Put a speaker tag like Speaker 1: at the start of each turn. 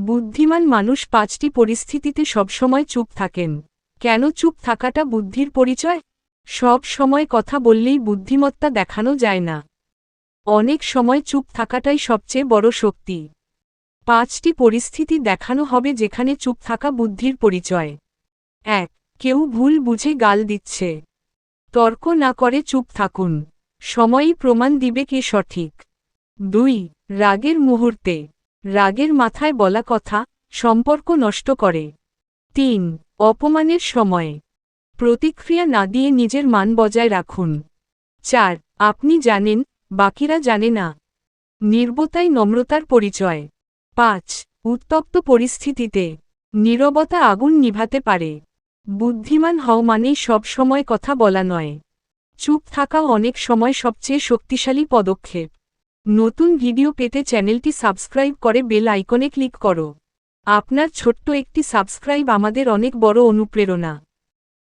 Speaker 1: বুদ্ধিমান মানুষ পাঁচটি পরিস্থিতিতে সবসময় চুপ থাকেন। কেন চুপ থাকাটা বুদ্ধির পরিচয়? সব সময় কথা বললেই বুদ্ধিমত্তা দেখানো যায় না। অনেক সময় চুপ থাকাটাই সবচেয়ে বড় শক্তি। পাঁচটি পরিস্থিতি দেখানো হবে যেখানে চুপ থাকা বুদ্ধির পরিচয়। এক, কেউ ভুল বুঝে গাল দিচ্ছে। তর্ক না করে চুপ থাকুন। সময়ই প্রমাণ দিবে কে সঠিক। দুই, রাগের মুহূর্তে। রাগের মাথায় বলা কথা সম্পর্ক নষ্ট করে। তিন, অপমানের সময়ে। প্রতিক্রিয়া না দিয়ে নিজের মান বজায় রাখুন। চার, আপনি জানেন, বাকিরা জানে না। নির্বতাই নম্রতার পরিচয়। পাঁচ, উত্তপ্ত পরিস্থিতিতে। নীরবতা আগুন নিভাতে পারে। বুদ্ধিমান হও মানেই সব সময় কথা বলা নয়। চুপ থাকা অনেক সময় সবচেয়ে শক্তিশালী পদক্ষেপ। নতুন ভিডিও পেতে চ্যানেলটি সাবস্ক্রাইব করে বেল আইকনে ক্লিক করো। আপনার ছোট্ট একটি সাবস্ক্রাইব আমাদের অনেক বড় অনুপ্রেরণা।